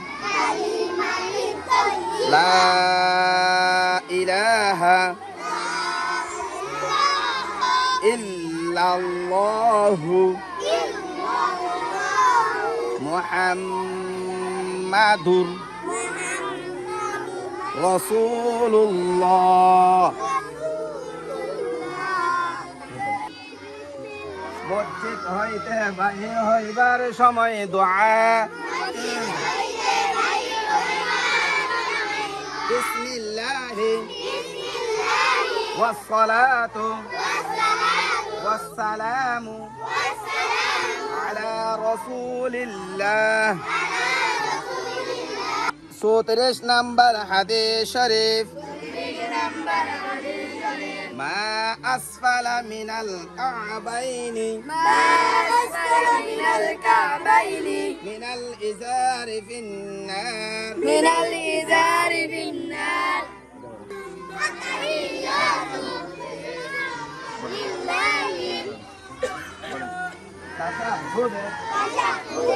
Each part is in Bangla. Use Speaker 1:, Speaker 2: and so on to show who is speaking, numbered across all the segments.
Speaker 1: কালিমাই তয়্যিবা লা ইলাহা ইল্লাল্লাহু মুহাম্মাদুর রাসূলুল্লাহ মসজিদ হইতে বাহির হইবার সময় দোয়া الله الله. والصلاة. والسلام والسلام, والسلام. على رسول الله. سوترش نمبر حديث شريف. ما أسفل من الكعبين ما
Speaker 2: أسفل من الكعبين.
Speaker 1: من الإزار في النار.
Speaker 2: من الإزار
Speaker 1: تشهد لله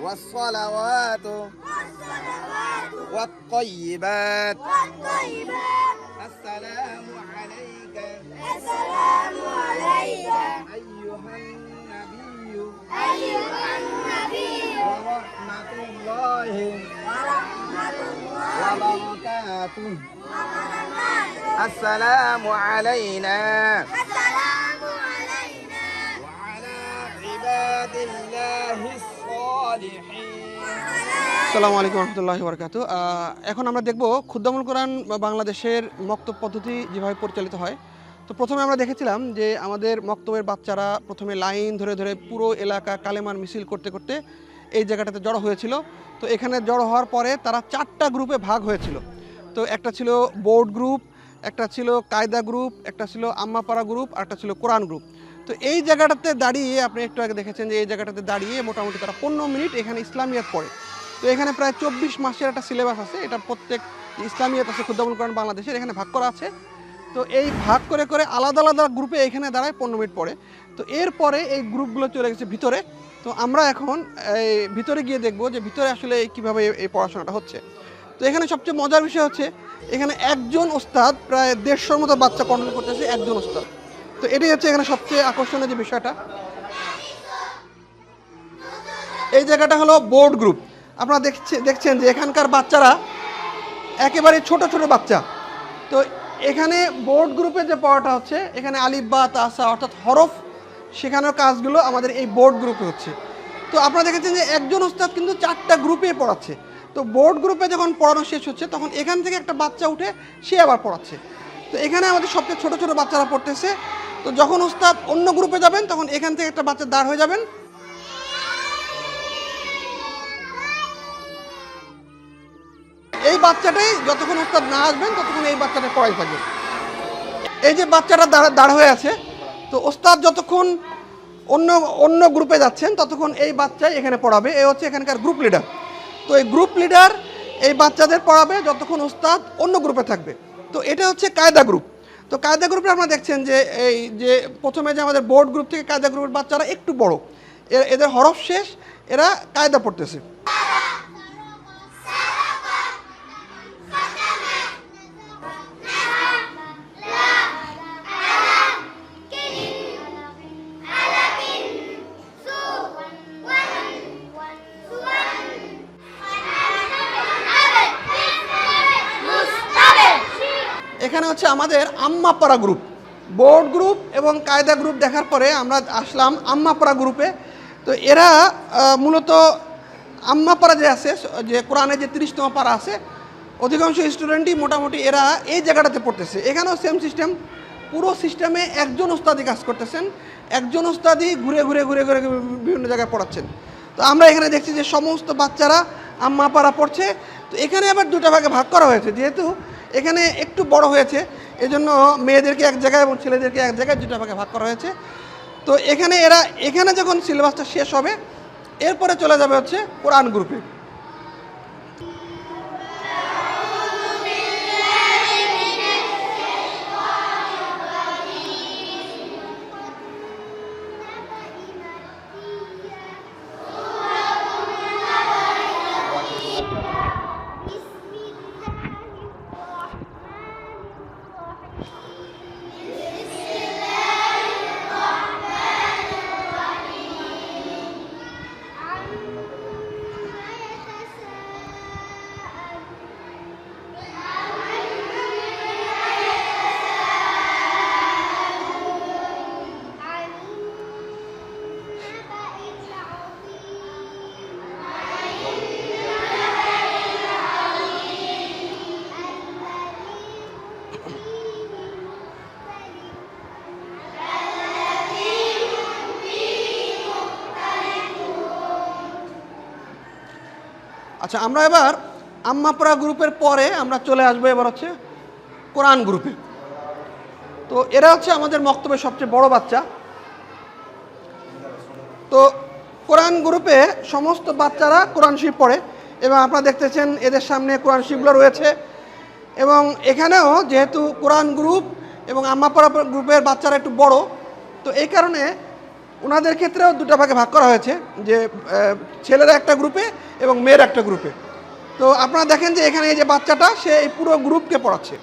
Speaker 1: والصلوات
Speaker 2: والصلوات
Speaker 1: والطيبات.
Speaker 2: والطيبات
Speaker 1: السلام عليك.
Speaker 2: السلام عليك
Speaker 1: أيها النبي
Speaker 2: أيها النبي.
Speaker 1: ورحمة الله
Speaker 2: ورحمة الله
Speaker 1: وبركاته
Speaker 2: وبركاته
Speaker 1: السلام علينا
Speaker 2: السلام علينا
Speaker 1: وعلى عباد الله الصالحين
Speaker 3: আসসালামু আলাইকুম রহমতুল্লাহ বরকাত এখন আমরা দেখব খুদ্দামুল কোরআন বা বাংলাদেশের মক্তব পদ্ধতি যেভাবে পরিচালিত হয় তো প্রথমে আমরা দেখেছিলাম যে আমাদের মক্তবের বাচ্চারা প্রথমে লাইন ধরে ধরে পুরো এলাকা কালেমার মিছিল করতে করতে এই জায়গাটাতে জড়ো হয়েছিল। তো এখানে জড়ো হওয়ার পরে তারা চারটা গ্রুপে ভাগ হয়েছিল। তো একটা ছিল বোর্ড গ্রুপ একটা ছিল কায়দা গ্রুপ একটা ছিল আম্মাপাড়া গ্রুপ আর একটা ছিল কোরআন গ্রুপ তো এই জায়গাটাতে দাঁড়িয়ে আপনি একটু আগে দেখেছেন যে এই জায়গাটাতে দাঁড়িয়ে মোটামুটি তারা পনেরো মিনিট এখানে ইসলামিয়াত পড়ে। তো এখানে প্রায় চব্বিশ মাসের একটা সিলেবাস আছে। এটা প্রত্যেক ইসলামিয়াত আছে খুদ্দামুল কোরআন বাংলাদেশের। এখানে ভাগ করা আছে। তো এই ভাগ করে করে আলাদা আলাদা গ্রুপে এখানে দাঁড়ায় পনেরো মিনিট পড়ে। তো এরপরে এই গ্রুপগুলো চলে গেছে ভিতরে। তো আমরা এখন এই ভিতরে গিয়ে দেখব যে ভিতরে আসলে কীভাবে এই- পড়াশোনাটা হচ্ছে। তো এখানে সবচেয়ে মজার বিষয় হচ্ছে, এখানে একজন ওস্তাদ প্রায় দেড়শোর মতো বাচ্চা কন্ট্রোল করতেছে একজন ওস্তাদ। তো এটাই হচ্ছে এখানে সবচেয়ে আকর্ষণীয় যে বিষয়টা। এই জায়গাটা হলো বোর্ড গ্রুপ। আপনারা দেখছে দেখছেন যে এখানকার বাচ্চারা একেবারে ছোট ছোট বাচ্চা। তো এখানে বোর্ড গ্রুপে যে পড়াটা হচ্ছে, এখানে আলিফ, বা তাসা অর্থাৎ হরফ শেখানোর কাজগুলো আমাদের এই বোর্ড গ্রুপে হচ্ছে। তো আপনারা দেখেছেন যে একজন ওস্তাদ কিন্তু চারটা গ্রুপে পড়াচ্ছে। তো বোর্ড গ্রুপে যখন পড়ানো শেষ হচ্ছে, তখন এখান থেকে একটা বাচ্চা উঠে সে আবার পড়াচ্ছে। তো এখানে আমাদের সবচেয়ে ছোট ছোট বাচ্চারা পড়তেছে। তো যখন ওস্তাদ অন্য গ্রুপে যাবেন, তখন এখান থেকে একটা বাচ্চা দাঁড় হয়ে যাবেন। এই বাচ্চাটাই যতক্ষণ ওস্তাদ না আসবেন, ততক্ষণ এই বাচ্চাটা পড়াই থাকবে। এই যে বাচ্চাটা দাঁড় হয়ে আছে তো ওস্তাদ যতক্ষণ অন্য অন্য গ্রুপে যাচ্ছেন, ততক্ষণ এই বাচ্চাই এখানে পড়াবে। এই হচ্ছে এখানকার গ্রুপ লিডার তো এই গ্রুপ লিডার এই বাচ্চাদের পড়াবে যতক্ষণ ওস্তাদ অন্য গ্রুপে থাকবে। তো এটা হচ্ছে কায়দা গ্রুপ তো কায়দা গ্রুপে আপনারা দেখছেন যে এই যে প্রথমে যে আমাদের বোর্ড গ্রুপ থেকে কায়দা গ্রুপের বাচ্চারা একটু বড়। এ- এদের হরফ শেষ, এরা কায়দা পড়তেছে। হচ্ছে আমাদের আম্মাপাড়া গ্রুপ বোর্ড গ্রুপ এবং কায়দা গ্রুপ দেখার পরে আমরা আসলাম আম্মাপাড়া গ্রুপে তো এরা মূলত আম্মাপাড়া যে আছে, যে কোরআনে যে তিরিশতম পাড়া আছে, অধিকাংশ স্টুডেন্টই মোটামুটি এরা এই জায়গাটাতে পড়তেছে। এখানেও সেম সিস্টেম পুরো সিস্টেমে একজন ওস্তাদি কাজ করতেছেন, একজন ওস্তাদি ঘুরে ঘুরে ঘুরে ঘুরে বিভিন্ন জায়গায় পড়াচ্ছেন। তো আমরা এখানে দেখছি যে সমস্ত বাচ্চারা আম্মাপাড়া পড়ছে। তো এখানে আবার দুটো ভাগে ভাগ করা হয়েছে, যেহেতু এখানে একটু বড় হয়েছে, এজন্য মেয়েদেরকে এক জায়গায় এবং ছেলেদেরকে এক জায়গায় দুটো ভাগে ভাগ করা হয়েছে। তো এখানে এরা, এখানে যখন সিলেবাসটা শেষ হবে, এরপরে চলে যাবে হচ্ছে কোরআন গ্রুপে আচ্ছা আমরা এবার আম্মাপড়া গ্রুপের পরে আমরা চলে আসব এবার হচ্ছে কোরআন গ্রুপে। তো এরা হচ্ছে আমাদের মক্তবের সবচেয়ে বড় বাচ্চা। তো কোরআন গ্রুপে সমস্ত বাচ্চারা কোরআন শিব পড়ে এবং আপনারা দেখতেছেন এদের সামনে কোরআন শিবগুলো রয়েছে। এবং এখানেও যেহেতু কোরআন গ্রুপ এবং আম্মাপাড়া গ্রুপের বাচ্চারা একটু বড়, তো এই কারণে ওনাদের ক্ষেত্রেও দুটা ভাগে ভাগ করা হয়েছে, যে ছেলের একটা গ্রুপে এবং মেয়ের একটা গ্রুপে তো আপনারা দেখেন যে এখানে এই যে বাচ্চাটা, সে এই পুরো গ্রুপকে পড়াচ্ছে।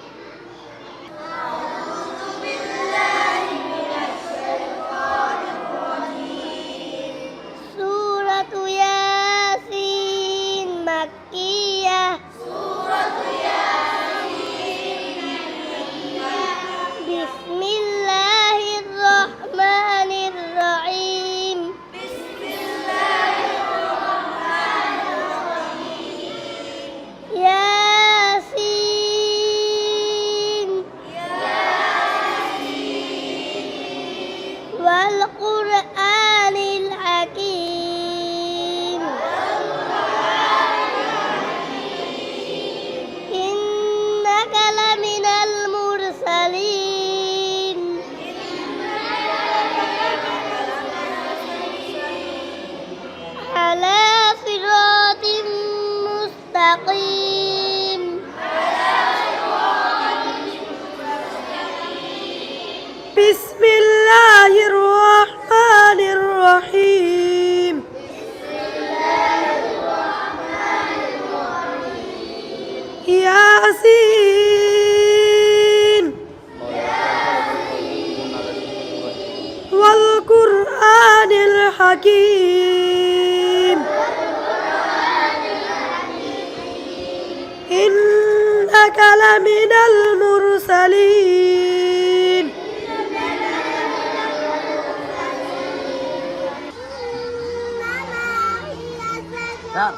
Speaker 2: المرسلين إنما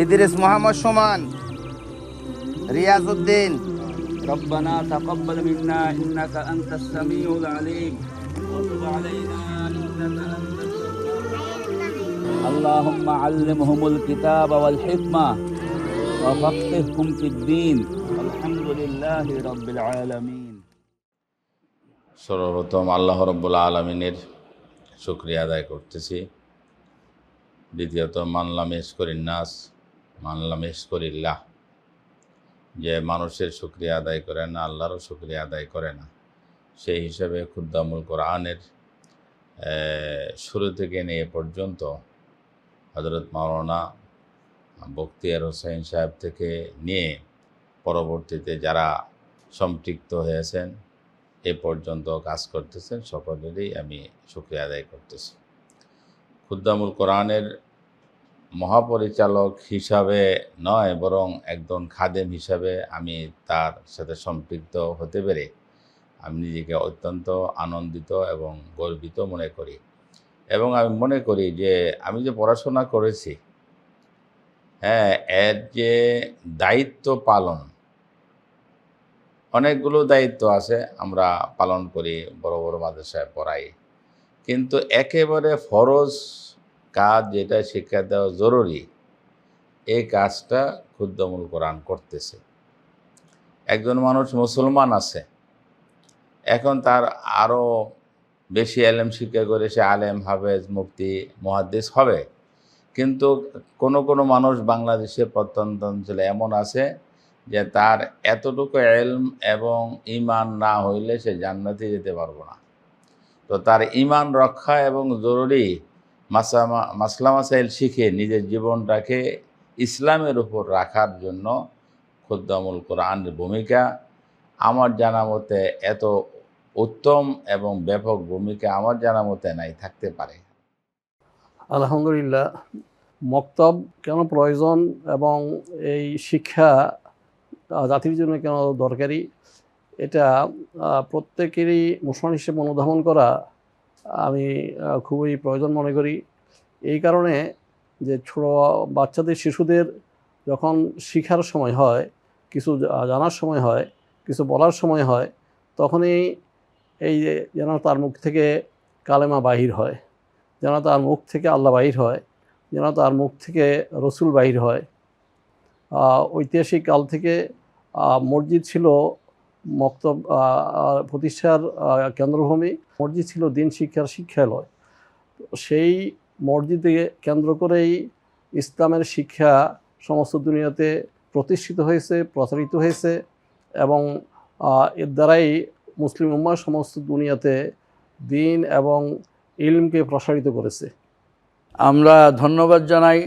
Speaker 1: ইদ্রিস মোহাম্মদ সুমান রিয়াজউদ্দিন
Speaker 4: ربنا تقبل منا إنك أنت السميع العليم وتب علينا إنك أنت اللهم علمهم الكتاب والحكمة وفقههم في الدين والحمد لله رب العالمين
Speaker 5: সর্বপ্রথম আল্লাহ রব্বুল আলমিনের শুক্রিয়া আদায় করতেছি দ্বিতীয়ত মানলাম করিন নাস মানলাম করিল্লাহ যে মানুষের শুক্রিয়া আদায় করে না, আল্লাহরও শুক্রিয়া আদায় করে না। সেই হিসাবে খুদ্দামুল কোরআনের শুরু থেকে নিয়ে পর্যন্ত হজরত মাওলানা বখতিয়ার হোসেন সাহেব থেকে নিয়ে পরবর্তীতে যারা সম্পৃক্ত হয়েছেন, এ পর্যন্ত কাজ করতেছেন, সকলেরই আমি শুক্রিয়া আদায় করতেছি। খুদ্দামুল কোরআনের মহাপরিচালক হিসাবে নয়, বরং একজন খাদেম হিসাবে আমি তার সাথে সম্পৃক্ত হতে পেরে আমি নিজেকে অত্যন্ত আনন্দিত এবং গর্বিত মনে করি। এবং আমি মনে করি যে আমি যে পড়াশোনা করেছি হ্যাঁ এর যে দায়িত্ব পালন, অনেকগুলো দায়িত্ব আছে আমরা পালন করি বড় বড় মাদ্রাসায় পড়াই। কিন্তু একেবারে ফরজ কাজ যেটা শিক্ষা দেওয়া জরুরি, এই কাজটা ক্ষুদ্রমূল কোরআন করতেছে। একজন মানুষ মুসলমান আছে, এখন তার আরও বেশি আলেম শিক্ষা করে সে আলেম, হাফেজ, মুফতি মহাদ্দেশ হবে। কিন্তু কোনো কোনো মানুষ বাংলাদেশে প্রত্যন্ত অঞ্চলে এমন আছে যে তার এতটুকু এলম এবং ইমান না হইলে সে জান্নাতে যেতে পারব না। তো তার ইমান রক্ষা এবং জরুরি মাসামা মাসলা মাসাইল শিখে নিজের জীবনটাকে ইসলামের উপর রাখার জন্য খুদ্দামুল কোরআনের ভূমিকা। আমার জানা মতে এত উত্তম এবং ব্যাপক ভূমিকা আমার জানা মতে নাই, থাকতে পারে।
Speaker 6: আলহামদুলিল্লাহ, মক্তব কেন প্রয়োজন এবং এই শিক্ষা জাতির জন্য কেন দরকারি, এটা প্রত্যেকেরই মুসলমান হিসেবে অনুধাবন করা আমি খুবই প্রয়োজন মনে করি। এই কারণে যে ছোটো বাচ্চাদের, শিশুদের যখন শিখার সময় হয়, কিছু জানার সময় হয়, কিছু বলার সময় হয়, তখনই এই যেন তার মুখ থেকে কালেমা বাহির হয়, যেন তার মুখ থেকে আল্লাহ বাহির হয়, যেন তার মুখ থেকে রসুল বাহির হয়। ঐতিহাসিক কাল থেকে মসজিদ ছিল আহ, প্রতিষ্ঠার কেন্দ্রভূমি। মসজিদ ছিল দিন শিক্ষার শিক্ষালয়। সেই মসজিদে কেন্দ্র করেই ইসলামের শিক্ষা সমস্ত দুনিয়াতে প্রতিষ্ঠিত হয়েছে প্রচারিত হয়েছে এবং এর দ্বারাই মুসলিম উম্মা সমস্ত দুনিয়াতে দিন এবং ইলমকে প্রসারিত করেছে।
Speaker 7: আমরা ধন্যবাদ জানাই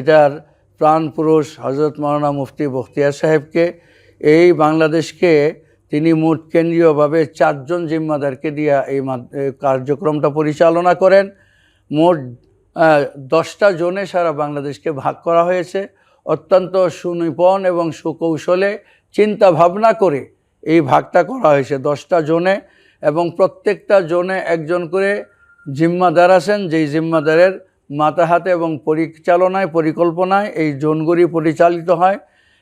Speaker 7: এটার প্রাণ পুরুষ হজরত মৌলানা মুফতি বখতিয়ার সাহেবকে। এই বাংলাদেশকে তিনি মোট কেন্দ্রীয়ভাবে চারজন জিম্মাদারকে দিয়া এই কার্যক্রমটা পরিচালনা করেন। মোট দশটা জোনে সারা বাংলাদেশকে ভাগ করা হয়েছে। অত্যন্ত সুনিপন এবং সুকৌশলে চিন্তা ভাবনা করে এই ভাগটা করা হয়েছে দশটা জোনে এবং প্রত্যেকটা জোনে একজন করে জিম্মাদার আছেন, যেই জিম্মাদারের মাতাহাতে এবং পরিচালনায়, পরিকল্পনায় এই জোনগুলি পরিচালিত হয়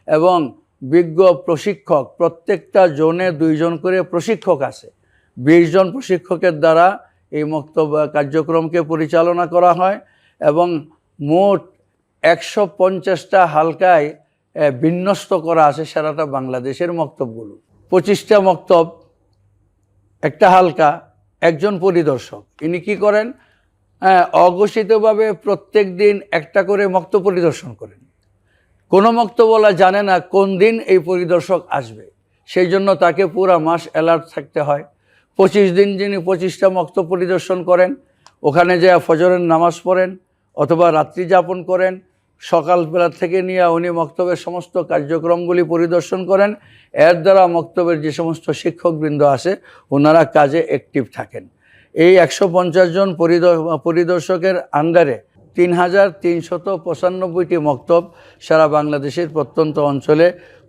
Speaker 7: এবং বিজ্ঞ প্রশিক্ষক, প্রত্যেকটা জোনে দুইজন করে প্রশিক্ষক আছে। বিশ জন প্রশিক্ষকের দ্বারা এই মক্তব্য, কার্যক্রমকে পরিচালনা করা হয় এবং মোট একশো পঞ্চাশটা হালকায় বিন্যস্ত করা আছে সারাটা বাংলাদেশের মক্তবগুলো পঁচিশটা মক্তব, একটা হালকা, একজন পরিদর্শক। ইনি কি করেন? অঘোষিতভাবে প্রত্যেক দিন একটা করে মক্ত পরিদর্শন করেন। কোনো মক্তবলা জানে না কোন দিন এই পরিদর্শক আসবে। সেই জন্য তাকে পুরা মাস অ্যালার্ট থাকতে হয়। পঁচিশ দিন যিনি পঁচিশটা মক্ত পরিদর্শন করেন, ওখানে যা ফজরের নামাজ পড়েন অথবা রাত্রি যাপন করেন, সকালবেলা থেকে নিয়ে উনি মক্তবের সমস্ত কার্যক্রমগুলি পরিদর্শন করেন। এর দ্বারা মক্তবের যে সমস্ত শিক্ষকবৃন্দ আছে ওনারা কাজে অ্যাক্টিভ থাকেন। এই একশো পঞ্চাশ জন পরিদ- পরিদর্শকের আন্ডারে তিন হাজার তিনশত পঁচানব্বইটি মক্তব সারা বাংলাদেশের প্রত্যন্ত অঞ্চলে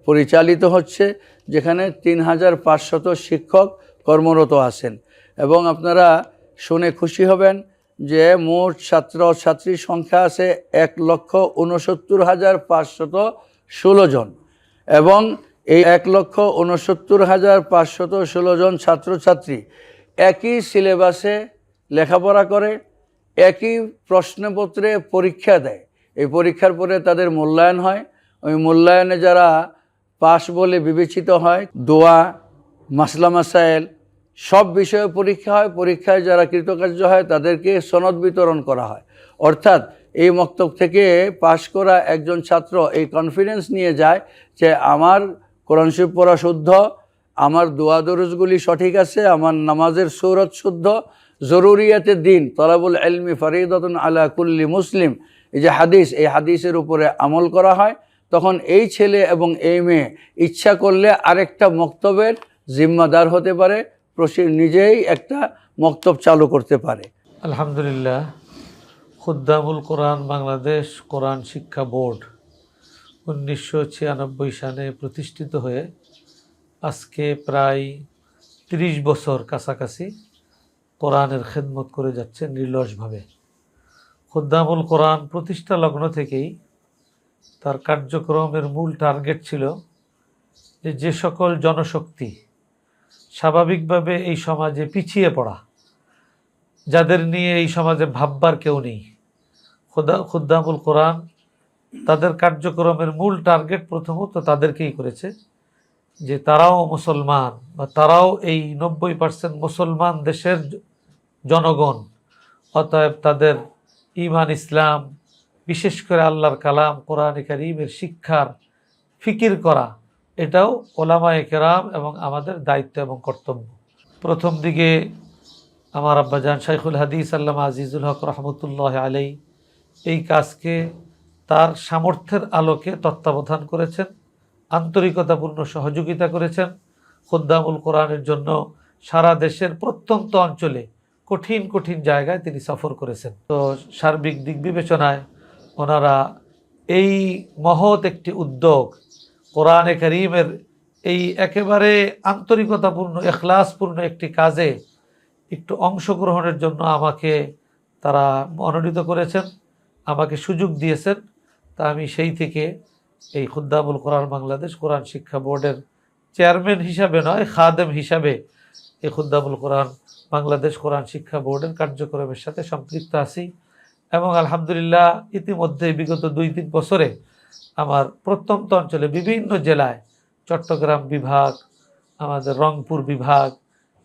Speaker 7: পরিচালিত হচ্ছে, যেখানে তিন হাজার পাঁচশত শিক্ষক কর্মরত আছেন। এবং আপনারা শুনে খুশি হবেন যে মোট ছাত্র ছাত্রীর সংখ্যা আছে এক লক্ষ উনসত্তর হাজার পাঁচশত ষোলো জন। এবং এই এক লক্ষ উনসত্তর হাজার পাঁচশত ষোলো জন ছাত্রছাত্রী একই সিলেবাসে লেখাপড়া করে একই প্রশ্নপত্রে পরীক্ষা দেয়। এই পরীক্ষার পরে তাদের মূল্যায়ন হয়। ওই মূল্যায়নে যারা পাশ বলে বিবেচিত হয়, দোয়া, মাসলা মাসাইল সব বিষয়ে পরীক্ষা হয়। পরীক্ষায় যারা কৃতকার্য হয়, তাদেরকে সনদ বিতরণ করা হয়। অর্থাৎ এই মক্তব থেকে পাশ করা একজন ছাত্র এই কনফিডেন্স নিয়ে যায় যে, আমার কোরআন শরীফ পড়া শুদ্ধ, আমার দোয়া দরুজগুলি সঠিক আছে, আমার নামাজের সৌরত শুদ্ধ জরুরিয়াতের দিন, তলাবুল এলমি ফরিদতন আলা কুল্লি মুসলিম। এই যে হাদিস, এই হাদিসের উপরে আমল করা হয়, তখন এই ছেলে এবং এই মেয়ে ইচ্ছা করলে আরেকটা মক্তবের জিম্মাদার হতে পারে নিজেই একটা মক্তব চালু করতে পারে।
Speaker 8: আলহামদুলিল্লাহ, খুদ্দামুল কোরআন বাংলাদেশ কোরআন শিক্ষা বোর্ড উনিশশো ছিয়ানব্বই সালে প্রতিষ্ঠিত হয়ে আজকে প্রায় তিরিশ বছর কাছাকাছি কোরআনের খেদমত করে যাচ্ছে নির্লসভাবে খুদ্দামুল কোরআন প্রতিষ্ঠা লগ্ন থেকেই তার কার্যক্রমের মূল টার্গেট ছিল যে যে সকল জনশক্তি স্বাভাবিকভাবে এই সমাজে পিছিয়ে পড়া, যাদের নিয়ে এই সমাজে ভাববার কেউ নেই। খুদা, খুদ্দামুল কোরআন তাদের কার্যক্রমের মূল টার্গেট প্রথমত তাদেরকেই করেছে যে তারাও মুসলমান বা তারাও এই নব্বই পার্সেন্ট মুসলমান দেশের জনগণ, অতএব তাদের ইমান ইসলাম, বিশেষ করে আল্লাহর কালাম, কোরআন করিমের শিক্ষার ফিকির করা, এটাও ওলামায়ে কেরাম এবং আমাদের দায়িত্ব এবং কর্তব্য। প্রথম দিকে আমার আব্বাজান শাইখুল হাদিস আল্লামা আজিজুল হক রহমতুল্লাহ আলাই এই কাজকে তার সামর্থ্যের আলোকে তত্ত্বাবধান করেছেন, আন্তরিকতাপূর্ণ সহযোগিতা করেছেন, খুদ্দামুল কোরআনের জন্য সারা দেশের প্রত্যন্ত অঞ্চলে কঠিন কঠিন জায়গায় তিনি সফর করেছেন। তো সার্বিক দিক বিবেচনায় ওনারা এই মহৎ একটি উদ্যোগ, কোরআনে করিমের এই একেবারে আন্তরিকতাপূর্ণ, এখলাসপূর্ণ একটি কাজে একটু অংশগ্রহণের জন্য আমাকে তারা মনোনীত করেছেন, আমাকে সুযোগ দিয়েছেন। তা আমি সেই থেকে এই খুদ্দামুল কোরআন বাংলাদেশ কোরআন শিক্ষা বোর্ডের চেয়ারম্যান হিসাবে নয়, খাদেম হিসাবে এই খুদ্দামুল কোরআন বাংলাদেশ কোরআন শিক্ষা বোর্ডের কার্যক্রমের সাথে সম্পৃক্ত আছি এবং আলহামদুলিল্লাহ ইতিমধ্যে বিগত দুই, তিন বছরে আমার প্রত্যন্ত অঞ্চলে বিভিন্ন জেলায় চট্টগ্রাম বিভাগ, আমাদের রংপুর বিভাগ,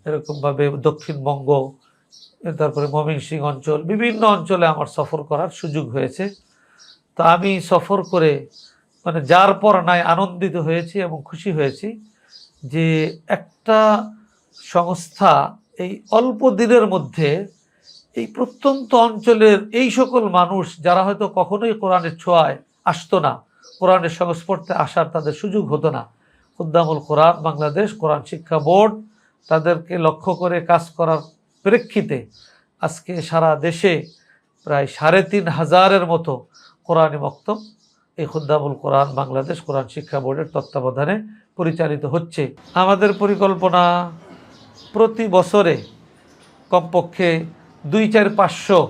Speaker 8: এরকমভাবে দক্ষিণবঙ্গ, তারপরে ময়মনসিংহ অঞ্চল, বিভিন্ন অঞ্চলে আমার সফর করার সুযোগ হয়েছে। তো আমি সফর করে মানে যার পর নাই আনন্দিত হয়েছি এবং খুশি হয়েছি যে একটা সংস্থা এই অল্প দিনের মধ্যে এই প্রত্যন্ত অঞ্চলের এই সকল মানুষ, যারা হয়তো কখনোই কোরআনের ছোঁয়ায় আসতো না, কোরআনের সংস্পর্শে আসার তাদের সুযোগ হতো না। খুদ্দামুল কোরআন, বাংলাদেশ কোরআন শিক্ষা বোর্ড, তাদেরকে লক্ষ্য করে কাজ করার প্রেক্ষিতে আজকে সারা দেশে প্রায় সাড়ে তিন হাজারের মতো কোরআনী মক্তব এই খুদ্দামুল কোরআন, বাংলাদেশ কোরআন শিক্ষা বোর্ডের তত্ত্বাবধানে পরিচালিত হচ্ছে। আমাদের পরিকল্পনা প্রতি বছরে কমপক্ষে দুই চার পাঁচশো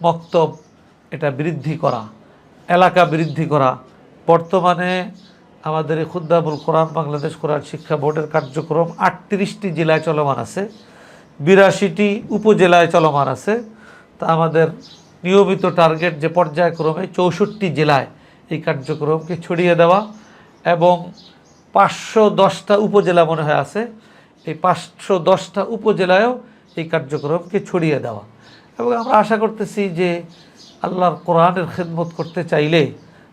Speaker 8: মক্তব এটা বৃদ্ধি করা, এলাকা বৃদ্ধি করা। বর্তমানে আমাদের এই খুদ্দামুল কোরআন বাংলাদেশ কোরআন শিক্ষা বোর্ডের কার্যক্রম আটত্রিশটি জেলায় চলমান আছে, বিরাশিটি উপজেলায় চলমান আছে। তা আমাদের নিয়মিত টার্গেট যে পর্যায়ক্রমে চৌষট্টি জেলায় এই কার্যক্রমকে ছড়িয়ে দেওয়া এবং পাঁচশো দশটা উপজেলা মনে হয় আছে। এই পাঁচশো দশটা উপজেলায়ও এই কার্যক্রমকে ছড়িয়ে দেওয়া। এবং আমরা আশা করতেছি যে আল্লাহর কোরআনের খেদমত করতে চাইলে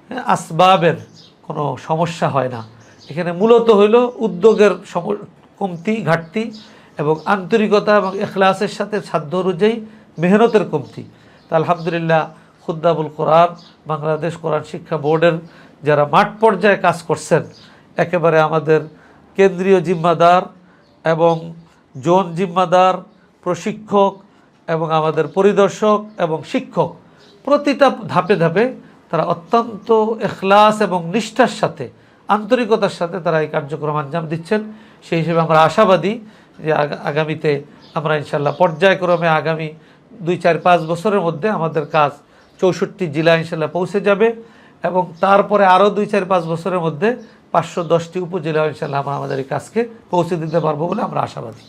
Speaker 8: হ্যাঁ, আসবাবের কোনো সমস্যা হয় না। এখানে মূলত হইল উদ্যোগের সম- কমতি ঘাটতি এবং আন্তরিকতা এবং এখলাসের সাথে সাধ্য অনুযায়ী মেহনতের কমতি। তা আলহামদুলিল্লাহ খুদ্দাবুল কোরআন বাংলাদেশ কোরআন শিক্ষা বোর্ডের যারা মাঠ পর্যায়ে কাজ করছেন একেবারে আমাদের কেন্দ্রীয় জিম্মাদার এবং জোন জিম্মাদার, প্রশিক্ষক এবং আমাদের পরিদর্শক এবং শিক্ষক, প্রতিটা ধাপে ধাপে তারা অত্যন্ত এখলাস এবং নিষ্ঠার সাথে, আন্তরিকতার সাথে তারা এই কার্যক্রম আঞ্জাম দিচ্ছেন। সেই হিসেবে আমরা আশাবাদী যে আগামীতে আমরা ইনশাল্লাহ পর্যায়ক্রমে আগামী দুই, চার, পাঁচ বছরের মধ্যে আমাদের কাজ চৌষট্টি জেলা ইনশাল্লাহ পৌঁছে যাবে এবং তারপরে আরও দুই, চার, পাঁচ বছরের মধ্যে পাঁচশো দশটি উপজেলা ইনশাল্লাহ আমরা আমাদের এই কাজকে পৌঁছে দিতে পারব বলে আমরা আশাবাদী।